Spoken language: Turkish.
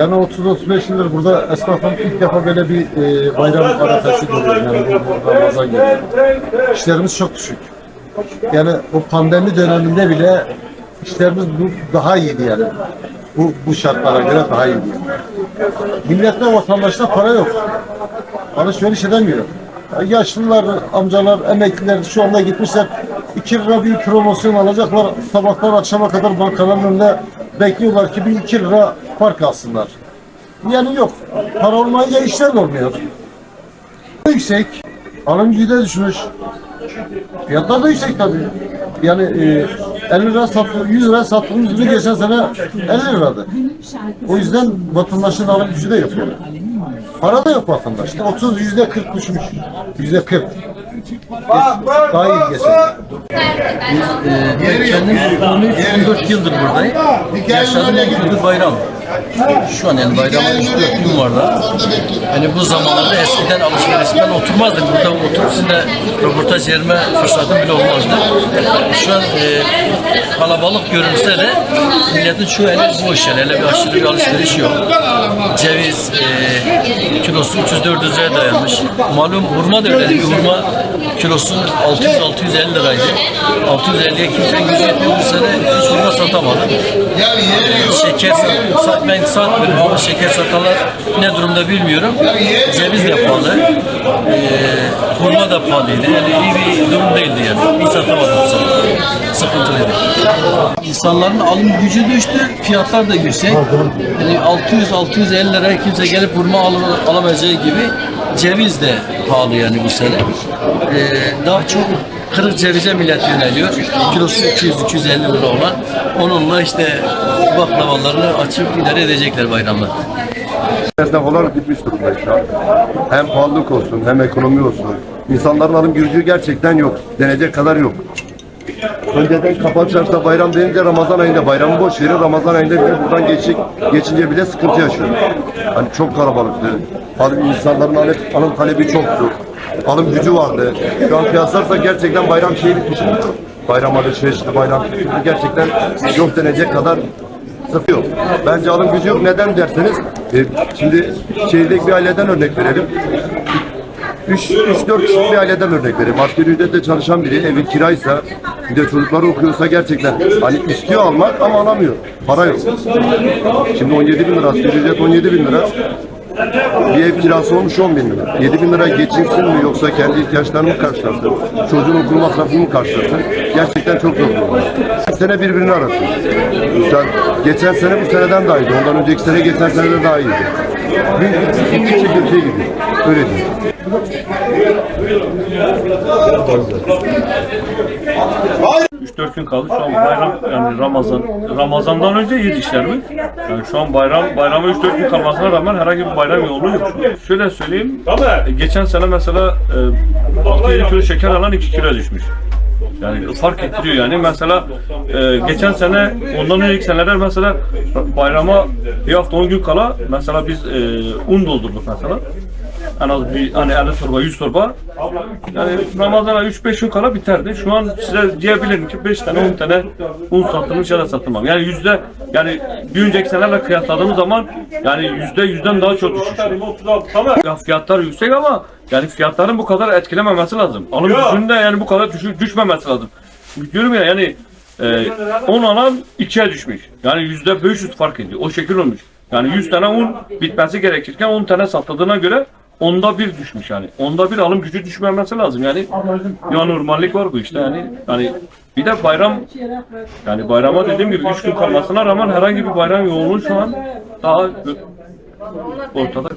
Yani 30-35 yıldır burada esnafım ilk defa böyle bir e, bayram arafesi görüyorum yani bu Ramazan gibi. İşlerimiz çok düşük. Yani o pandemi döneminde bile işlerimiz bu daha iyiydi yani. Bu, bu şartlara göre daha iyiydi. Millette vatandaşta para yok. Alışveriş edemiyor. Ya Yaşlılar, amcalar, emekliler şu anda gitmişler 2 lira bir promosyon alacaklar. Sabahtan akşama kadar bankaların önünde bekliyorlar ki bir 2 lira fark alsınlar. Yani yok. Para olmayınca işler olmuyor. Yüksek. Alım gücü de düşmüş. Fiyatlar da yüksek tabii. Yani e, 50 lira sattı, 100 lira sattığımız ürün geçen sene 50 liradı. O yüzden vatandaşın alım gücü de yok yani. Para da yok vatandaşta. 30 yüzde 40 düşmüş. Yüzde 40. Daha iyi geçen. Ee, kendim 13-14 yıldır buradayım. Yaşadığım en kötü bayram. Şu an yani bayramın 3-4 gün var da. Hani bu zamanlarda eskiden alışveriş ben oturmazdım. Burada oturup sizinle röportaj yerime fırsatım bile olmazdı. Şu an e, kalabalık görünse de milletin çoğu eli boş yani. Hele bir aşırı bir alışveriş yok. Ceviz e, kilosu 300-400 liraya dayanmış. Malum hurma da öyle. Bir hurma kilosu 600-650 liraydı. 650'ye kimsenin gücü yetmiyor. Bu sene hiç hurma satamadım. Şeker sat, ben satmıyorum ama şeker satanlar ne durumda bilmiyorum. Ceviz de pahalı. Ee, hurma da pahalıydı. Yani iyi bir durum değildi yani. Hiç satamadım sene. Sıkıntılıydı. İnsanların alım gücü düştü. Fiyatlar da yüksek. Yani 600-650 liraya kimse gelip hurma al, alamayacağı gibi ceviz de pahalı yani bu sene. Ee, daha çok kırık cevize millet yöneliyor. Kilosu 200-250 lira olan. Onunla işte baklavalarını açıp idare edecekler bayramda. Esnaf olarak bitmiş durumdayız şu an. Hem pahalılık olsun hem ekonomi olsun. İnsanların alım gücü gerçekten yok. Denecek kadar yok. Önceden kapalı çarşıda bayram deyince Ramazan ayında bayramı boş verir. Ramazan ayında bile buradan geçik, geçince bile sıkıntı yaşıyor. Hani çok kalabalıktı. Alım, insanların alım, alım talebi çoktu. Alım gücü vardı. Şu an kıyaslarsak gerçekten bayram şeyi bitmiş. Bayram alışverişli bayram gerçekten yok denecek kadar sıfır yok. Bence alım gücü yok. Neden derseniz e, şimdi şehirdeki bir aileden örnek verelim. 3-4 kişilik bir aileden örnek vereyim. Asgari ücretle çalışan biri evi kiraysa bir de çocukları okuyorsa gerçekten hani istiyor almak ama alamıyor. Para yok. Şimdi 17 bin lira asgari ücret 17 bin lira. Bir ev kirası olmuş 10 bin lira. 7 bin lira geçinsin mi yoksa kendi ihtiyaçlarını mı karşılasın? Çocuğun okul masrafını mı karşılasın? Gerçekten çok zor. Sene birbirini aratıyor. Mesela geçen sene bu seneden daha iyiydi. Ondan önceki sene geçen seneden daha iyiydi. Bir gittikçe kötüye gidiyor. Öyle diyeyim. 3-4 gün kaldı. Şu an bayram yani Ramazan. Ramazandan önce işler mi? Yani şu an bayram bayrama 3-4 gün kalmasına rağmen herhangi bir bayram yoğunluğu yok. Şöyle söyleyeyim. e, Geçen sene mesela e, 6-7 kilo şeker alan 2 kilo düşmüş. Yani fark ettiriyor yani. Mesela e, geçen sene, ondan önceki seneler mesela bayrama bir hafta 10 gün kala mesela biz e, un doldurduk mesela. En az bir hani 50 torba, 100 torba. Yani Ramazan'a 3-5 gün kala biterdi. Şu an size diyebilirim ki 5 tane 10 tane un satılmış ya da satılmam. Yani yüzde yani bir önceki senelerle kıyasladığımız zaman yani yüzde yüzden daha çok düşmüş. Ya fiyatlar yüksek ama yani fiyatların bu kadar etkilememesi lazım. Alım gücünün de yani bu kadar düş- düşmemesi lazım. Diyorum ya yani e, 10 alan 2'ye düşmüş. Yani yüzde 500 fark ediyor. O şekil olmuş. Yani 100 tane un bitmesi gerekirken 10 tane satıldığına göre onda bir düşmüş yani. Onda bir alım gücü düşmemesi lazım. Yani bir anormallik var bu işte yani. Yani bir de bayram yani bayrama dediğim gibi 3 gün kalmasına rağmen herhangi bir bayram yoğunluğu şu an daha ortada.